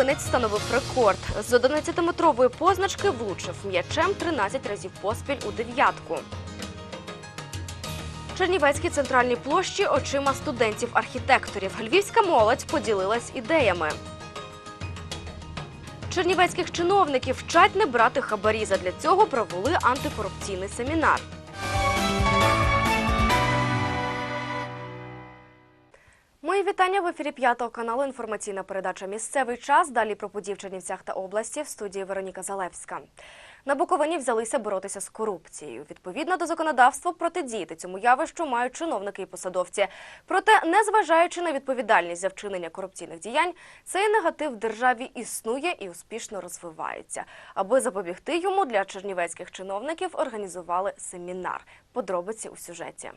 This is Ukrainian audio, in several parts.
Буковинець встановив рекорд. З 11-метрової позначки влучив м'ячем 13 разів поспіль у дев'ятку. Чернівецькій центральній площі очима студентів-архітекторів. Львівська молодь поділилась ідеями. Чернівецьких чиновників вчать не брати хабарі. Задля цього провели антикорупційний семінар. Вітання в ефірі п'ятого каналу. Інформаційна передача Місцевий час. Далі про події в Чернівцях та області в студії Вероніка Залевська. На Буковині взялися боротися з корупцією. Відповідно до законодавства протидіяти цьому явищу мають чиновники і посадовці. Проте, незважаючи на відповідальність за вчинення корупційних діянь, цей негатив в державі існує і успішно розвивається. Аби запобігти йому, для чернівецьких чиновників організували семінар. Подробиці у сюжеті.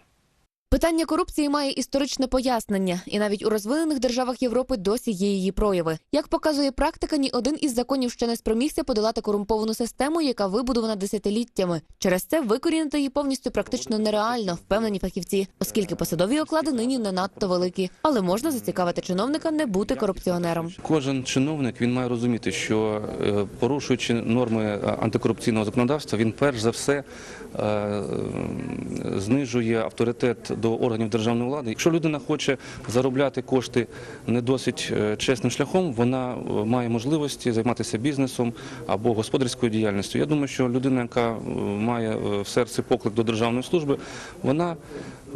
Питання корупції має історичне пояснення, і навіть у розвинених державах Європи досі є її прояви. Як показує практика, ні один із законів ще не спромігся подолати корумповану систему, яка вибудована десятиліттями. Через це викорінити її повністю практично нереально, впевнені фахівці, оскільки посадові оклади нині не надто великі. Але можна зацікавити чиновника не бути корупціонером. Кожен чиновник він має розуміти, що е, порушуючи норми е, антикорупційного законодавства, він перш за все е, знижує авторитет до органів державної влади. Якщо людина хоче заробляти кошти не досить е, чесним шляхом, вона е, має можливості займатися бізнесом або господарською діяльністю. Я думаю, що людина, яка е, має в серці поклик до державної служби, вона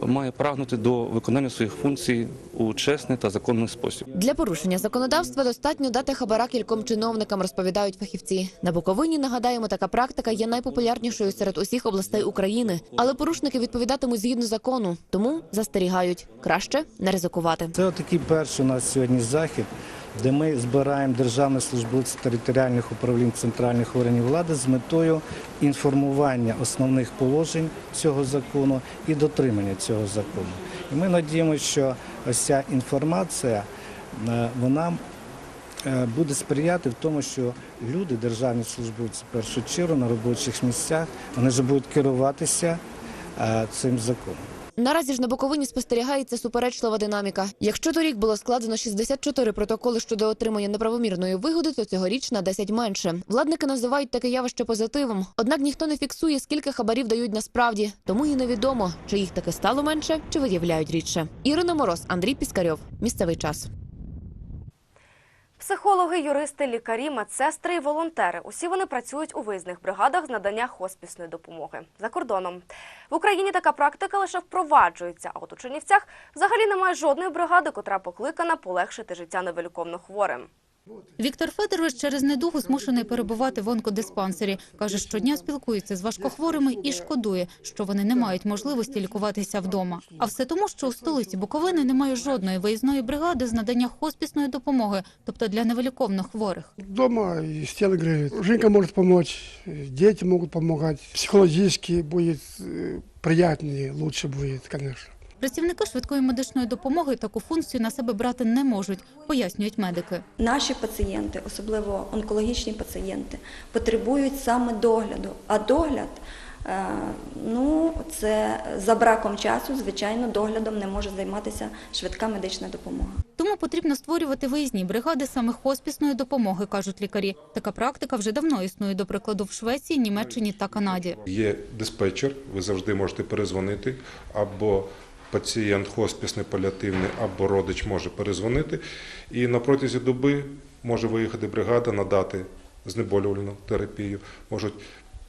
має прагнути до виконання своїх функцій у чесний та законний спосіб. Для порушення законодавства достатньо дати хабара кільком чиновникам, розповідають фахівці. На Буковині нагадаємо, така практика є найпопулярнішою серед усіх областей України. Але порушники відповідатимуть згідно закону, тому застерігають краще не ризикувати. Це отакий перший у нас сьогодні захід, де ми збираємо державних службовців територіальних управлінь центральних органів влади з метою інформування основних положень цього закону і дотримання цього закону. І ми надіємося, що ось ця інформація е, вона е, буде сприяти в тому, що люди, державні службовці, в першу чергу на робочих місцях, вони вже будуть керуватися е, цим законом. Наразі ж на Буковині спостерігається суперечлива динаміка. Якщо торік було складено 64 протоколи щодо отримання неправомірної вигоди, то цьогоріч на 10 менше. Владники називають таке явище позитивом. Однак ніхто не фіксує, скільки хабарів дають насправді, тому і невідомо, чи їх таки стало менше, чи виявляють рідше. Ірина Мороз, Андрій Піскарьов. Місцевий час. Психологи, юристи, лікарі, медсестри і волонтери. Усі вони працюють у виїзних бригадах з надання хоспісної допомоги за кордоном. В Україні така практика лише впроваджується, а от у Чернівцях взагалі немає жодної бригади, котра покликана полегшити життя невеликовно хворим. Віктор Федорович через недугу змушений перебувати в онкодиспансері. Каже, щодня спілкується з важкохворими і шкодує, що вони не мають можливості лікуватися вдома. А все тому, що у столиці Буковини немає жодної виїзної бригади з надання хоспісної допомоги, тобто для невиліковно хворих. Дома и стены греют. Женька может помочь, э, дети могут помогать. Психологически будет э, приятнее, лучше будет, конечно. Працівники швидкої медичної допомоги таку функцію на себе брати не можуть, пояснюють медики. Наші пацієнти, особливо онкологічні пацієнти, потребують саме догляду. А догляд, е, ну, це за браком часу, звичайно, доглядом не може займатися швидка медична допомога. Тому потрібно створювати виїзні бригади саме хоспісної допомоги, кажуть лікарі. Така практика вже давно існує, до прикладу, в Швеції, Німеччині та Канаді. Є диспетчер, ви завжди можете перезвонити, або пацієнт хоспісний паліативний, або родич може перезвонити. І на протязі доби може виїхати бригада, надати знеболювальну терапію, можуть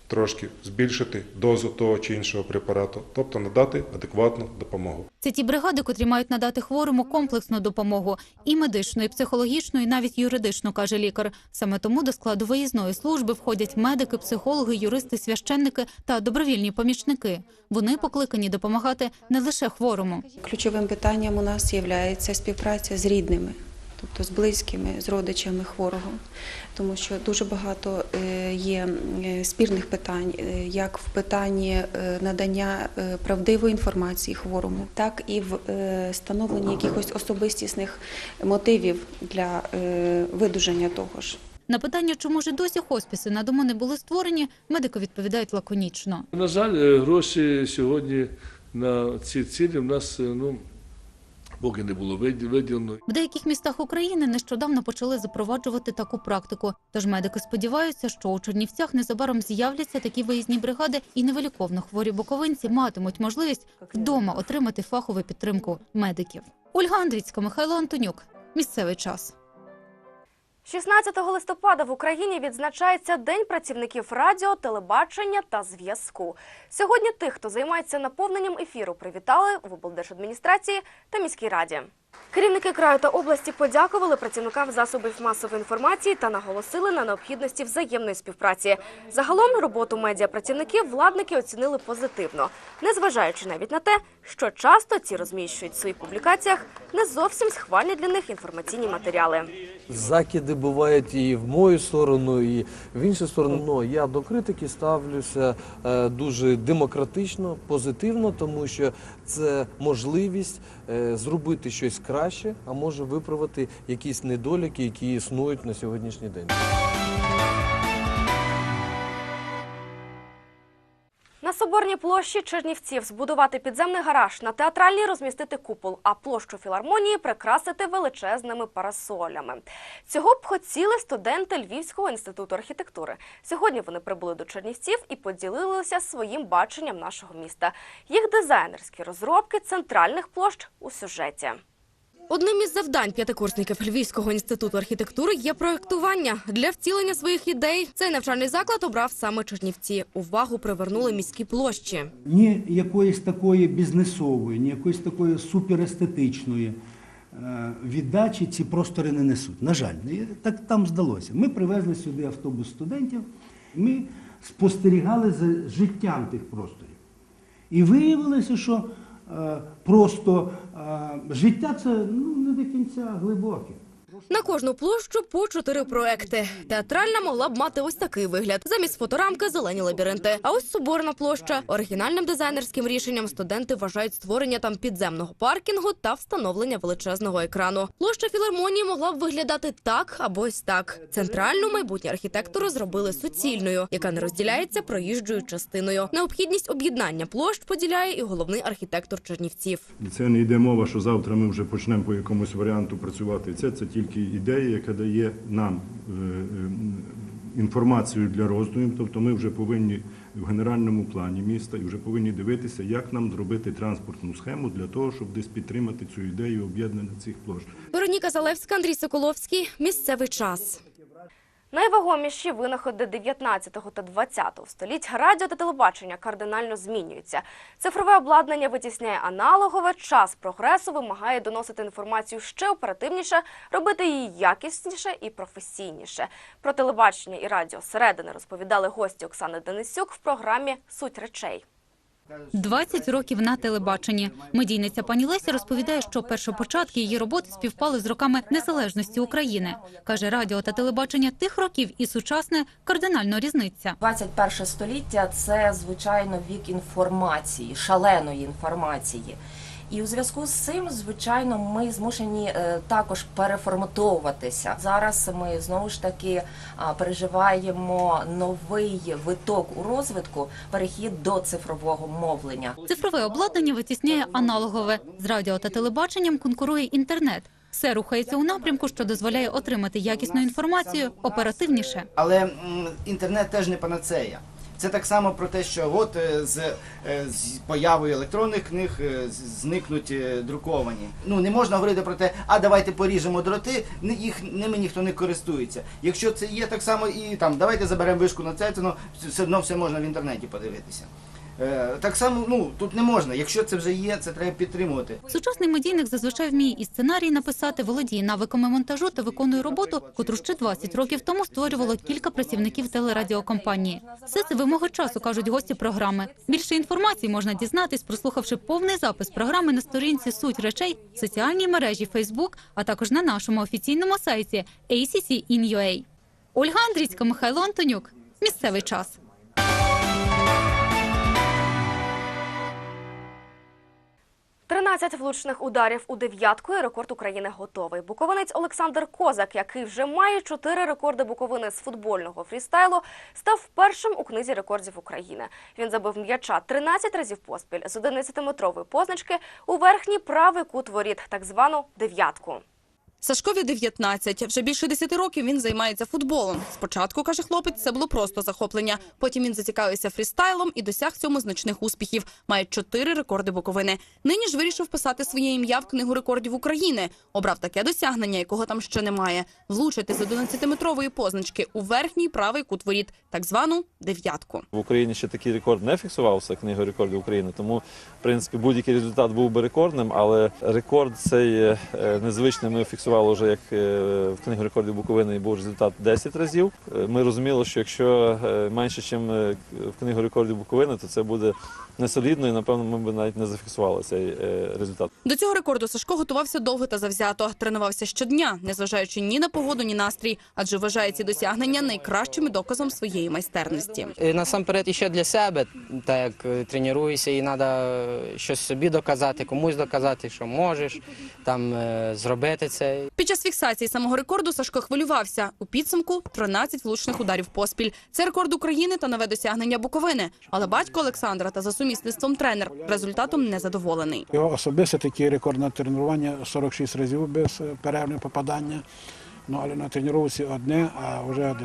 трошки збільшити дозу того чи іншого препарату, тобто надати адекватну допомогу. Це ті бригади, котрі мають надати хворому комплексну допомогу і медичну, і психологічну, і навіть юридичну, каже лікар. Саме тому до складу виїзної служби входять медики, психологи, юристи, священники та добровільні помічники. Вони покликані допомагати не лише хворому. Ключовим питанням у нас є співпраця з рідними, тобто з близькими, з родичами хворого, тому що дуже багато е, є е, спірних питань, е, як в питанні надання правдивої інформації хворому, так і в е, становленні якихось особистісних мотивів для видужання того ж. На питання, чому ж досі хоспіси на дому не були створені, медики відповідають лаконічно. На жаль, гроші сьогодні на ці цілі в нас ну, поки не було виділено. В деяких містах України нещодавно почали запроваджувати таку практику. Тож медики сподіваються, що у Чернівцях незабаром з'являться такі виїзні бригади, і невеликовно хворі буковинці матимуть можливість вдома отримати фахову підтримку медиків. Ольга Андрійська, Михайло Антонюк. Місцевий час. 16 листопада в Україні відзначається День працівників радіо, телебачення та зв'язку. Сьогодні тих, хто займається наповненням ефіру, привітали в облдержадміністрації та міській раді. Керівники краю та області подякували працівникам засобів масової інформації та наголосили на необхідності взаємної співпраці. Загалом роботу медіапрацівників владники оцінили позитивно, незважаючи навіть на те, що часто ці розміщують в своїх публікаціях не зовсім схвальні для них інформаційні матеріали. Закиди бувають і в мою сторону, і в іншу сторону. Ну, я до критики ставлюся е, дуже демократично, позитивно, тому що це можливість е, зробити щось краще, а може виправити якісь недоліки, які існують на сьогоднішній день. На Соборній площі Чернівців збудувати підземний гараж, на театральній розмістити купол, а площу філармонії прикрасити величезними парасолями. Цього б хотіли студенти Львівського інституту архітектури. Сьогодні вони прибули до Чернівців і поділилися своїм баченням нашого міста. Їх дизайнерські розробки центральних площ у сюжеті. Одним із завдань п'ятикурсників Львівського інституту архітектури є проєктування. Для втілення своїх ідей цей навчальний заклад обрав саме Чернівці. Увагу привернули міські площі. ні якоїсь такої бізнесової, ні якоїсь такої суперестетичної е, віддачі ці простори не несуть. На жаль, так там здалося. Ми привезли сюди автобус студентів, ми спостерігали за життям тих просторів. І виявилося, що просто е, життя це ну, не до кінця глибоке. На кожну площу по чотири проекти. Театральна могла б мати ось такий вигляд. Замість фоторамки зелені лабіринти. А ось соборна площа. Оригінальним дизайнерським рішенням студенти вважають створення там підземного паркінгу та встановлення величезного екрану. Площа філармонії могла б виглядати так або ось так. Центральну майбутні архітектори зробили суцільною, яка не розділяється проїжджою частиною. Необхідність об'єднання площ поділяє і головний архітектор Чернівців. Це не йде мова, що завтра ми вже почнемо по якомусь варіанту працювати. Це, це тільки ідея, яка дає нам е, е, інформацію для роздумів. Тобто ми вже повинні в генеральному плані міста і вже повинні дивитися, як нам зробити транспортну схему для того, щоб десь підтримати цю ідею об'єднання цих площ. Вероніка Залевська, Андрій Соколовський. Місцевий час. Найвагоміші винаходи 19 та 20 століть радіо та телебачення кардинально змінюються. Цифрове обладнання витісняє аналогове, час прогресу вимагає доносити інформацію ще оперативніше, робити її якісніше і професійніше. Про телебачення і радіо середини розповідали гості Оксани Денисюк в програмі Суть речей. 20 років на телебаченні. Медійниця пані Леся розповідає, що першопочатки її роботи співпали з роками незалежності України. Каже, радіо та телебачення тих років і сучасне кардинально різниця. 21 століття це звичайно вік інформації, шаленої інформації. І у зв'язку з цим, звичайно, ми змушені е, також переформатовуватися. Зараз ми знову ж таки переживаємо новий виток у розвитку, перехід до цифрового мовлення. Цифрове обладнання витісняє аналогове. З радіо та телебаченням конкурує інтернет. Все рухається у напрямку, що дозволяє отримати якісну інформацію оперативніше. Але інтернет теж не панацея. Це так само про те, що от е, з, е, з появою електронних книг е, зникнуть друковані. Ну не можна говорити про те, а давайте поріжемо дроти, їх ними ніхто не користується. Якщо це є так само і там, давайте заберемо вишку на це, ну все одно все можна в інтернеті подивитися. Е, Так само, ну тут не можна. Якщо це вже є, це треба підтримувати. Сучасний медійник зазвичай вміє і сценарій написати, володіє навиками монтажу та виконує роботу, котру ще 20 років тому створювало кілька працівників телерадіокомпанії. Все це вимоги часу, кажуть гості програми. Більше інформації можна дізнатись, прослухавши повний запис програми на сторінці Суть речей, в соціальній мережі Facebook, а також на нашому офіційному сайті ACC.in.ua. Ольга Андрійська, Михайло Антонюк. Місцевий час. 13 влучних ударів у дев'ятку і рекорд України готовий. Буковинець Олександр Козак, який вже має чотири рекорди Буковини з футбольного фрістайлу, став першим у книзі рекордів України. Він забив м'яча 13 разів поспіль з 11-метрової позначки у верхній правий кут воріт, так звану дев'ятку. Сашкові 19. Вже більше 10 років він займається футболом. Спочатку, каже хлопець, це було просто захоплення. Потім він зацікавився фрістайлом і досяг цьому значних успіхів. Має чотири рекорди Буковини. Нині ж вирішив писати своє ім'я в книгу рекордів України. Обрав таке досягнення, якого там ще немає. Влучити з 11-метрової позначки у верхній правий кут воріт, так звану дев'ятку. В Україні ще такий рекорд не фіксувався книгою рекордів України, тому в принципі будь-який результат був би рекордним, але рекорд цей е, незвичний ми фіксували вже як е, в книгу рекордів Буковини був результат 10 разів. Е, Ми розуміли, що якщо е, менше, ніж в книгу рекордів Буковини, то це буде несолідно і напевно ми б навіть не зафіксували цей е, результат. До цього рекорду Сашко готувався довго та завзято. Тренувався щодня, незважаючи ні на погоду, ні настрій, адже вважає ці досягнення найкращим доказом своєї майстерності. Е, Насамперед іще для себе, так як е, тренуюся, і треба щось собі доказати, комусь доказати, що можеш там зробити це. Під час фіксації самого рекорду Сашко хвилювався. У підсумку 13 влучних ударів поспіль. Це рекорд України та нове досягнення Буковини. Але батько Олександра та за сумісництвом тренер результатом не задоволений. Його особисто такий рекорд на тренування 46 разів без перервне перервного попадання. Ну, але на тренувці одне, а вже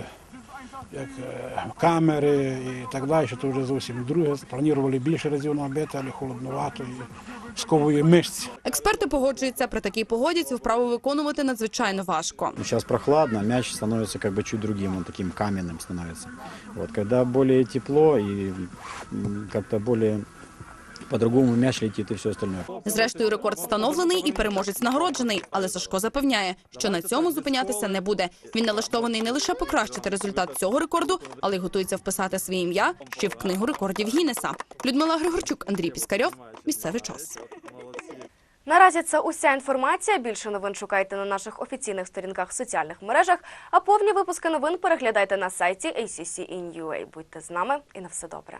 як е, камери і так далі, то вже зовсім друге. Планували більше разів на набити, але холодновато і сковує мишці. Експерти погоджуються, при такій погоді цю вправу виконувати надзвичайно важко. Зараз прохладно, мяч становиться как бы чуть другим, он таким кам'яним становиться. От, коли более тепло і более по-другому мяч летит и все остальное. Зрештою, рекорд встановлений і переможець нагороджений. Але Сашко запевняє, що на цьому зупинятися не буде. Він налаштований не лише покращити результат цього рекорду, але й готується вписати своє ім'я ще в книгу рекордів Гіннеса. Людмила Григорчук, Андрій Піскарьов. Місцевий час. Наразі це уся інформація. Більше новин шукайте на наших офіційних сторінках в соціальних мережах. А повні випуски новин переглядайте на сайті ACC.in.ua. Будьте з нами і на все добре.